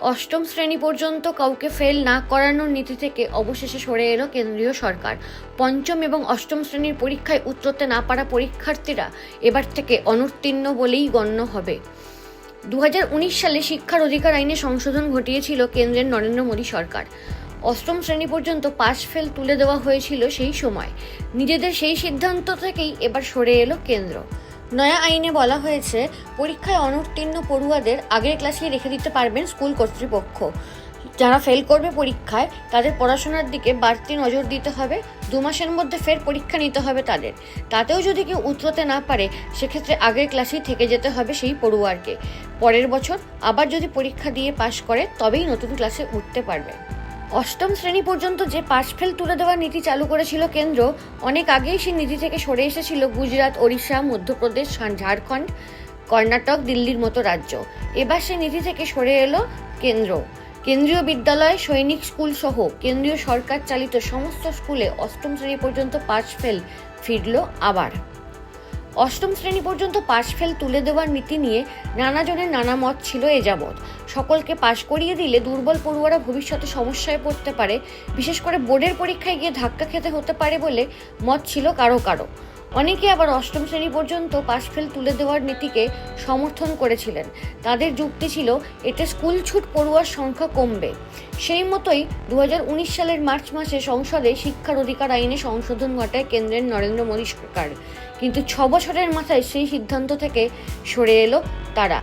অষ্টম শ্রেণি পর্যন্ত কাউকে ফেল না করানোর নীতি থেকে অবশেষে সরে এলো কেন্দ্রীয় সরকার। পঞ্চম এবং অষ্টম শ্রেণির পরীক্ষায় উত্তরতে না পারা পরীক্ষার্থীরা এবার থেকে অনুত্তীর্ণ বলেই গণ্য হবে। দু হাজার উনিশ সালে শিক্ষার অধিকার আইনে সংশোধন ঘটিয়েছিল কেন্দ্রের নরেন্দ্র মোদী সরকার। অষ্টম শ্রেণি পর্যন্ত পাশ ফেল তুলে দেওয়া হয়েছিল সেই সময়। নিজেদের সেই সিদ্ধান্ত থেকেই এবার সরে এলো কেন্দ্র। নয়া আইনে বলা হয়েছে, পরীক্ষায় অনুত্তীর্ণ পড়ুয়াদের আগের ক্লাসেই রেখে দিতে পারবেন স্কুল কর্তৃপক্ষ। যারা ফেল করবে পরীক্ষায়, তাদের পড়াশোনার দিকে বাড়তি নজর দিতে হবে, দু মাসের মধ্যে ফের পরীক্ষা নিতে হবে তাদের। তাতেও যদি কেউ উতরতে না পারে, সেক্ষেত্রে আগের ক্লাসেই থেকে যেতে হবে সেই পড়ুয়ারকে পরের বছর আবার যদি পরীক্ষা দিয়ে পাশ করে, তবেই নতুন ক্লাসে উঠতে পারবে। অষ্টম শ্রেণি পর্যন্ত যে পাশ ফেল তুলে দেওয়ার নীতি চালু করেছিল কেন্দ্র, অনেক আগেই সেই নীতি থেকে সরে এসেছিল গুজরাট, ওড়িশা, মধ্যপ্রদেশ ঝাড়খণ্ড, কর্ণাটক, দিল্লির মতো রাজ্য। এবার সেই নীতি থেকে সরে এলো কেন্দ্র। কেন্দ্রীয় বিদ্যালয়, সৈনিক স্কুল সহ কেন্দ্রীয় সরকার চালিত সমস্ত স্কুলে অষ্টম শ্রেণি পর্যন্ত পাশ ফেল ফিরল আবার। অষ্টম শ্রেণি পর্যন্ত পাশ ফেল তুলে দেওয়ার নীতি নিয়ে নানাজনের নানা মত ছিল এ যাবৎ। সকলকে পাশ করিয়ে দিলে দুর্বল পড়ুয়ারা ভবিষ্যতে সমস্যায় পড়তে পারে। বিশেষ করে বোর্ডের পরীক্ষায় গিয়ে ধাক্কা খেতে হতে পারে বলে মত ছিল কারও কারও। অনেকে আবার অষ্টম শ্রেণি পর্যন্ত পাশ ফেল তুলে দেওয়ার নীতিকে সমর্থন করেছিলেন। তাদের যুক্তি ছিল, এতে স্কুল ছুট পড়ুয়ার সংখ্যা কমবে। সেই মতোই দু হাজার উনিশ সালের মার্চ মাসে সংসদে শিক্ষার অধিকার আইনে সংশোধন ঘটায় কেন্দ্রের নরেন্দ্র মোদী সরকার। কিন্তু ছ বছরের মাথায় সেই সিদ্ধান্ত থেকে সরে এলো তারা।